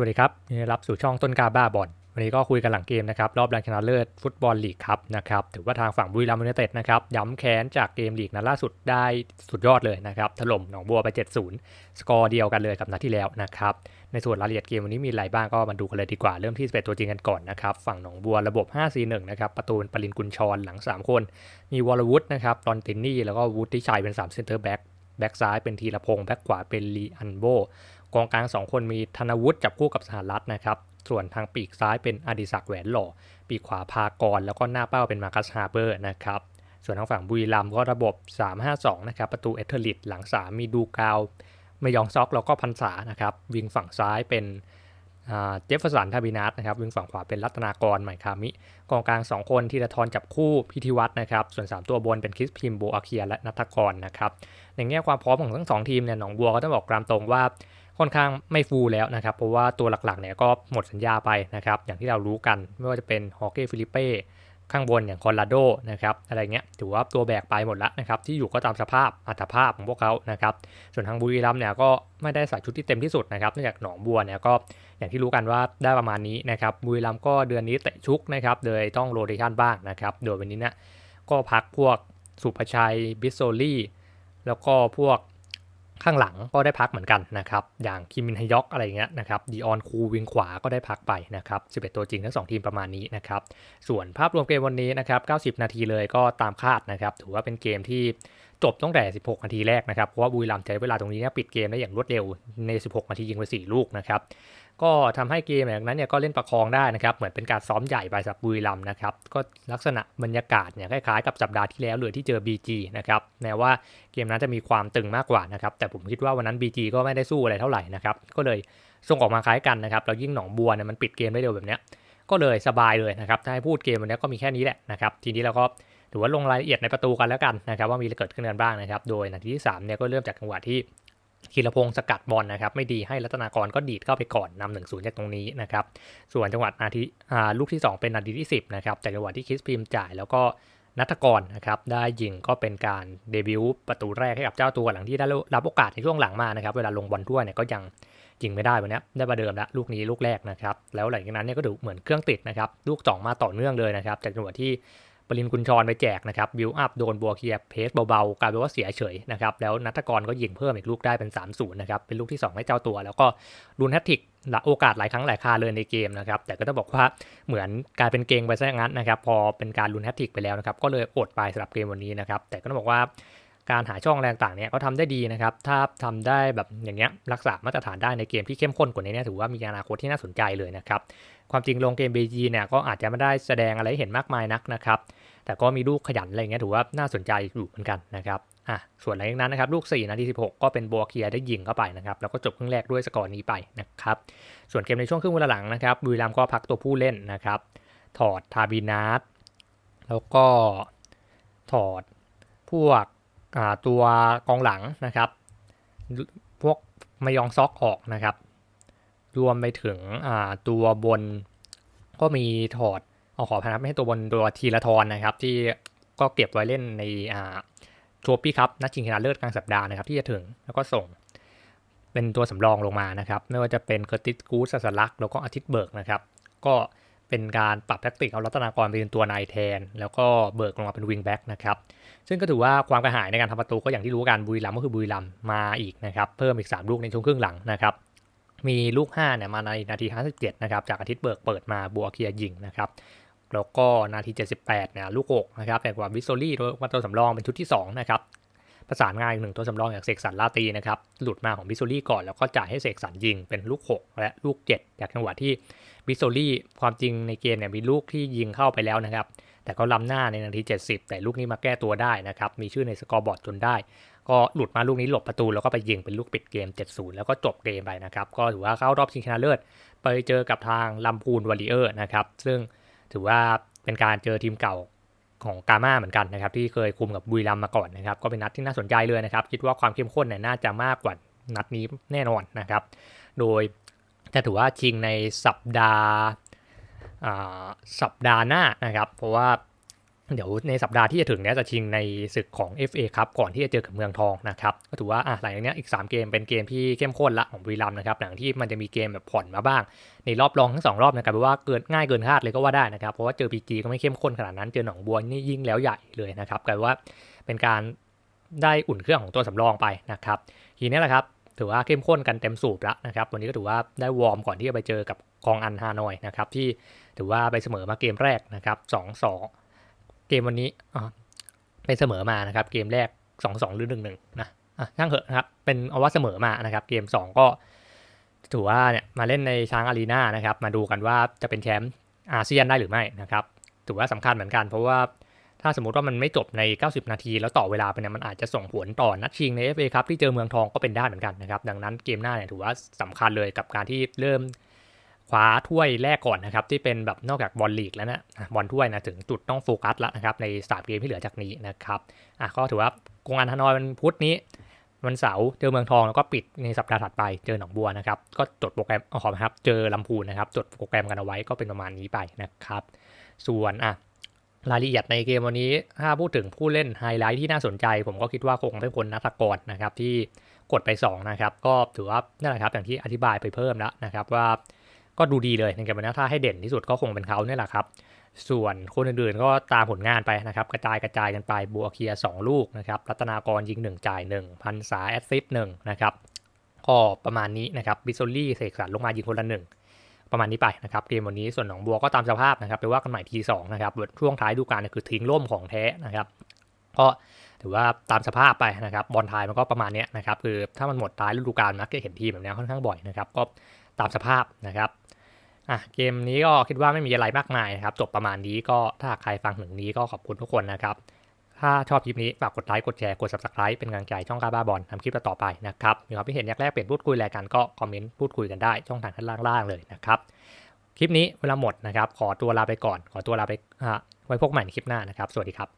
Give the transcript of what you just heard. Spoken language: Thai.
วัสดีครับยินดีรับสู่ช่องต้นกาบ้าบอลวันนี้ก็คุยกันหลังเกมนะครับรอบรงชนะเลิศฟุตบอลลีกครับนะครับถือว่าทางฝั่งบุรีรัมย์ยูไนเต็ดนะครับย้ำแค้นจากเกมลีกนัดล่าสุดได้สุดยอดเลยนะครับถล่มหนองบัวไป 7-0 สกอร์เดียวกันเลยกับนัดที่แล้วนะครับในส่วนรายละเอียดเกมวันนี้มีอะไรบ้างก็มาดูกันเลยดีกว่าเริ่มที่11ตัวจริงกันก่อนนะครับฝั่งหนองบัวระบบ 5-4-1 นะครับประตูปรินกุลชรหลัง 3 คน มีวอลวุฒนะครับรอนตินนี่แล้วก็วุฒิชัยเป็น3เซนเตอร์แบ็ก แบ็กซ้ายเป็นธีรพงศ์แบ็กขวาเป็นลีอันโบกองกลาง 2 คนมีธนวุฒิจับคู่กับสหรัฐนะครับ ส่วนทางปีกซ้ายเป็นอดิศักดิ์แหวนหล่อ ปีกขวาพากร แล้วก็หน้าเป้าเป็นมาร์คัสฮาเบอร์นะครับ ส่วนทางฝั่งบุรีรัมย์ก็ระบบ 3-5-2 นะครับ ประตูเอเทอร์ลิตหลังสามีดูกาวมยองซอกแล้วก็พันษานะครับ วิงฝั่งซ้ายเป็น เจฟเฟอร์สันทาบินัสนะครับวิงฝั่งขวาเป็นรัตนากรใหม่คามิ กองกลาง 2 คนทีละทรจับคู่พิธิวัฒน์นะครับ ส่วน 3 ตัวบนเป็นคริสพิมโบอาเคียและนัทกรนะครับ ในแง่ความพร้อมของทั้งสองทีมเนี่ยหนองบัวก็ต้องบอกกรามตรงว่าค่อนข้างไม่ฟูแล้วนะครับ เพราะว่าตัวหลักๆเนี่ยก็หมดสัญญาไปนะครับ อย่างที่เรารู้กันไม่ว่าจะเป็นฮอเก้ฟิลิเป้ ข้างบนอย่างคอนราโดนะครับอะไรเงี้ยถือว่าตัวแบกไปหมดแล้วนะครับที่อยู่ก็ตามสภาพอัตภาพของพวกเขานะครับส่วนทางบุรีรัมเนี่ยก็ไม่ได้ใส่ชุดที่เต็มที่สุดนะครับเนื่องจากหนองบัวเนี่ยก็อย่างที่รู้กันว่าได้ประมาณนี้นะครับบุรีรัมก็เดือนนี้เตะชุกนะครับเลยต้องโรเดชันบ้างนะครับโดยวันนี้เนี่ยก็พักพวกสุภชัยบิสโซลี่แล้วก็พวก ข้างหลังก็ได้พักเหมือนกันนะครับ อย่างคิมินฮยอกอะไรเงี้ยนะครับดีออนคูวิงขวาก็ได้พักไปนะครับ 11 ตัวจริงทั้ง 2 ทีมประมาณนี้นะครับ ส่วนภาพรวมเกมวันนี้นะครับ 90 นาทีเลยก็ตามคาดนะครับ ถือว่าเป็นเกมที่จบตั้งแต่ 16 นาทีแรกนะครับ เพราะว่าบุรีรัมย์ใช้เวลาตรงนี้ปิดเกมได้อย่างรวดเร็วใน 16 นาทียิงไป 4 ลูกนะครับ ก็ทำให้เกมแบบนั้นเนี่ยก็เล่นประคองได้นะครับ เหมือนเป็นการซ้อมใหญ่ไปสับบุรีรัมนะครับ ก็ลักษณะบรรยากาศเนี่ยคล้ายๆกับสัปดาห์ที่แล้วเลยที่เจอ BG นะครับแม้ว่าเกมนั้นจะมีความตึงมากกว่านะครับ แต่ผมคิดว่าวันนั้น BG ก็ไม่ได้สู้อะไรเท่าไหร่นะครับ ก็เลยส่งออกมาคล้ายกันนะครับ แล้วยิ่งหนองบัวเนี่ยมันปิดเกมได้เร็วแบบเนี้ย ก็เลยสบายเลยนะครับ ถ้าให้พูดเกมวันนี้ก็มีแค่นี้แหละนะครับ ทีนี้เราก็ถือว่าลงรายละเอียดในประตูกันแล้วกันนะครับ ว่ามีอะไรเกิดขึ้นกันบ้างนะครับ โดยนาทีที่3เนี่ยก็เริ่มจากจังหวะที่ ธีรพงศ์สกัดบอลนะครับไม่ดีให้รัตนากรก็ดีดเข้าไปก่อนนำหนึ่งศูนย์จากตรงนี้นะครับส่วนจังหวะนาทีลูกที่ 2 เป็นนาทีที่ 10นะครับจากจังหวะที่คิสพิมจ่ายแล้วก็นัทกรนะครับได้ยิงก็เป็นการเดบิวต์ประตูแรกให้กับเจ้าตัวหลังที่ได้รับโอกาสในช่วงหลังมานะครับเวลาลงบอลถ้วเนี่ยก็ยังยิงไม่ได้วันนี้ได้ประเดิมล้วลูกนี้ลูกแรกนะครับแล้วหลังจากนั้นเนี่ยก็ดูเหมือนเครื่องติดนะครับลูกจ่องมาต่อเนื่องเลยนะครับจากจังหวะที่ ปรินกุญชรไปแจกนะครับบิวอัพโดนบัวเคียเพสเบาๆกลายเป็นว่าเสียเฉยนะครับแล้วนัทกรก็ยิงเพิ่มอีกลูกได้เป็น 3-0นะครับเป็นลูกที่ 2 ให้เจ้าตัว แล้วก็รุนแฮตทริกโอกาสหลายครั้งหลายคาเลยในเกมนะครับแต่ก็ต้องบอกว่าเหมือนกลายเป็นเกงไปซะงั้นนะครับพอเป็นการรุนแฮตทริกไปแล้วนะครับก็เลยอดไปสำหรับเกมวันนี้นะครับแต่ก็ต้องบอกว่าการหาช่องแรงต่างเนี่ยเขาทำได้ดีนะครับ ถ้าทำได้แบบอย่างเงี้ยรักษามาตรฐานได้ในเกมที่เข้มข้นกว่านี้เนี่ยถือว่ามีอนาคตที่น่าสนใจเลยนะครับ ความจริงลงเกม BG เนี่ยก็อาจจะไม่ได้แสดงอะไรเห็นมากมายนักนะครับ แต่ก็มีลูกขยันอะไรเงี้ยถือว่าน่าสนใจอยู่เหมือนกันนะครับอะส่วนหลังจากนั้นนะครับลูก4นาที16 ก็เป็นบัวเคียได้ยิงเข้าไปนะครับแล้วก็จบครึ่งแรกด้วยสกอร์นี้ไปนะครับส่วนเกมในช่วงครึ่งเวลาหลังนะครับบุรีรัมย์ก็พักตัวผู้เล่นนะครับถอดทาบินาสแล้วก็ถอดพวกตัวกองหลังนะครับ พวกมายองซอกออกนะครับ รวมไปถึงตัวบนก็มีถอดเอาขอพนับให้ตัวบนตัวทีละทอนนะครับ ที่ก็เก็บไว้เล่นในโทรปี้ครับนัดชิงชนะเลิศกลางสัปดาห์นะครับ ที่จะถึงแล้วก็ส่งเป็นตัวสำรองลงมานะครับ ไม่ว่าจะเป็นเกอร์ติสกูสสัสลักแล้วก็อาทิตย์เบิร์กนะครับ ก็เป็นการปรับแท็กติกเอารัตนากรเป็นตัวนายแทน แล้วก็เบิร์กลงมาเป็นวิงแบ็กนะครับ ซึ่งก็ถือว่าความกระหายในการทำประตูก็อย่างที่รู้กันบุรีรัมย์ก็คือบุรีรัมย์มาอีกนะครับ เพิ่มอีก 3 ลูกในช่วงครึ่งหลังนะครับ มีลูก5เนี่ยมาในนาที 57 นะครับ จากอาทิตย์เบิกเปิดมาบัวเคียยิงนะครับแล้วก็นาที 78 เนี่ยลูกอกนะครับแต่กว่าวิสโซลี่ตัวตัวสำรองเป็นชุดที่ 2 นะครับ ประสานงานอีกหนึ่งตัวสำรองอย่างเสกสรรลาตีนะครับ หลุดมาของวิสโซลี่ก่อนแล้วก็จ่ายให้เสกสรรยิงเป็นลูก 6 และลูก 7 จากจังหวะที่วิสโซลี่ความจริงในเกมเนี่ยมีลูกที่ยิงเข้าไปแล้วนะครับ แต่ก็ล้ำหน้าในนาที 70 แต่ลูกนี้มาแก้ตัวได้นะครับ มีชื่อในสกอร์บอร์ดจนได้ ก็หลุดมาลูกนี้หลบประตูแล้วก็ไปยิงเป็นลูกปิดเกม 7-0 แล้วก็จบเกมไปนะครับ ก็ถือว่าเข้ารอบชิงชนะเลิศ ไปเจอกับทางลำพูนวอริเออร์นะครับ ซึ่งถือว่าเป็นการเจอทีมเก่าของกาม่าเหมือนกันนะครับ ที่เคยคุมกับบุรีรัมมาก่อนนะครับ ก็เป็นนัดที่น่าสนใจเลยนะครับ คิดว่าความเข้มข้นเนี่ยน่าจะมากกว่านัดนี้แน่นอนนะครับ โดยจะถือว่าชิงในสัปดาห์สัปดาห์หน้านะครับ เพราะว่า เดี๋ยวในสัปดาห์ที่จะถึงเนี้ยจะชิงในศึกของ FA ครับก่อนที่จะเจอกับเมืองทองนะครับก็ถือว่าอะหลังจากนี้อีก 3 เกมเป็นเกมที่เข้มข้นละของบุรีรัมย์นะครับหลังที่มันจะมีเกมแบบผ่อนมาบ้าง ในรอบรองทั้งสองรอบนะครับแปลว่าเกินง่ายเกินคาดเลยก็ว่าได้นะครับเพราะว่าเจอพีจีก็ไม่เข้มข้นขนาดนั้นเจอหนองบัวนี่ยิ่งแล้วใหญ่เลยนะครับกลายว่าเป็นการได้อุ่นเครื่องของตัวสำรองไปนะครับทีนี้แหละครับถือว่าเข้มข้นกันเต็มสูบแล้วนะครับวันนี้ก็ถือว่าได้วอร์มก่อนที่จะไปเจอกับกองอันฮานอยนะครับที่ถือว่าไปเสมอมาเกมแรกนะครับสองสอง เกมวันนี้อ่าไปเสมอมานะครับ เกมแรกสองสองหรือหนึ่งหนึ่งนะอะช่างเหอะนะครับ เป็นเอาว่าเสมอมานะครับ เกมสองก็ถือว่าเนี่ยมาเล่นในช้างอารีนานะครับ มาดูกันว่าจะเป็นแชมป์อาเซียนได้หรือไม่นะครับ ถือว่าสำคัญเหมือนกัน เพราะว่าถ้าสมมติว่ามันไม่จบใน 90 นาที แล้วต่อเวลาไปเนี่ยมันอาจจะส่งผลต่อนัดชิงใน FA ครับที่เจอเมืองทองก็เป็นได้เหมือนกันนะครับ ดังนั้นเกมหน้าเนี่ยถือว่าสำคัญเลยกับการที่เริ่ม คว้าถ้วยแรกก่อนนะครับ ที่เป็นแบบนอกจากบอลลีกแล้วนะอะบอลถ้วยนะถึงจุดต้องโฟกัสแล้วนะครับในสามเกมที่เหลือจากนี้นะครับอะก็ถือว่ากงอันฮานอยวันพุธนี้วันเสาร์เจอเมืองทองแล้วก็ปิดในสัปดาห์ถัดไปเจอหนองบัวนะครับก็จดโปรแกรมเอาขอครับเจอลำพูนนะครับจดโปรแกรมกันเอาไว้ก็เป็นประมาณนี้ไปนะครับ ส่วนอะรายละเอียดในเกมวันนี้ถ้าพูดถึงผู้เล่นไฮไลท์ที่น่าสนใจ ผมก็คิดว่าคงเป็นคนนัทกรนะครับที่กดไป2นะครับก็ถือว่านั่นแหละครับอย่างที่อธิบายไปเพิ่มแล้วนะครับว่า ก็ดูดีเลยในเกมวันนี้ถ้าให้เด่นที่สุดก็คงเป็นเขาเนี่ยแหละครับ ส่วนคนอื่นๆก็ตามผลงานไปนะครับ กระจายกระจายกันไปบัวเคียร์2ลูกนะครับรัตนากรยิง 1 จ่าย 1 พันษาแอสซิสต์หนึ่งนะครับก็ประมาณนี้นะครับบิโซลี่เสกสรรลงมายิงคนละหนึ่งประมาณนี้ไปนะครับเกมวันนี้ส่วนหนองบัวก็ตามสภาพนะครับไปว่ากันใหม่ทีสองนะครับช่วงท้ายดูการคือทิ้งร่มของแท้นะครับก็ถือว่าตามสภาพไปนะครับบอลไทยมันก็ประมาณนี้นะครับคือถ้ามันหมดท้ายฤดูกาลมักจะเห็นทีมแบบนี้ค่อนข้างบ่อยนะครับก็ ตามสภาพนะครับอะเกมนี้ก็คิดว่าไม่มีอะไรมากมายนะครับ จบประมาณนี้ก็ถ้าใครฟังถึงนี้ก็ขอบคุณทุกคนนะครับ ถ้าชอบคลิปนี้ ฝากกดไลค์กดแชร์กด subscribe เป็นกำลังใจช่องกาบ้าบอลทำคลิปต่อไปนะครับ มีความคิดเห็นอยากแลกเปลี่ยนพูดคุยอะไรกันก็คอมเมนต์พูดคุยกันได้ช่องทางด้านล่างๆเลยนะครับคลิปนี้เวลาหมดนะครับ ขอตัวลาไปก่อน ขอตัวลาไปอะไว้พบใหม่ในคลิปหน้านะครับ สวัสดีครับ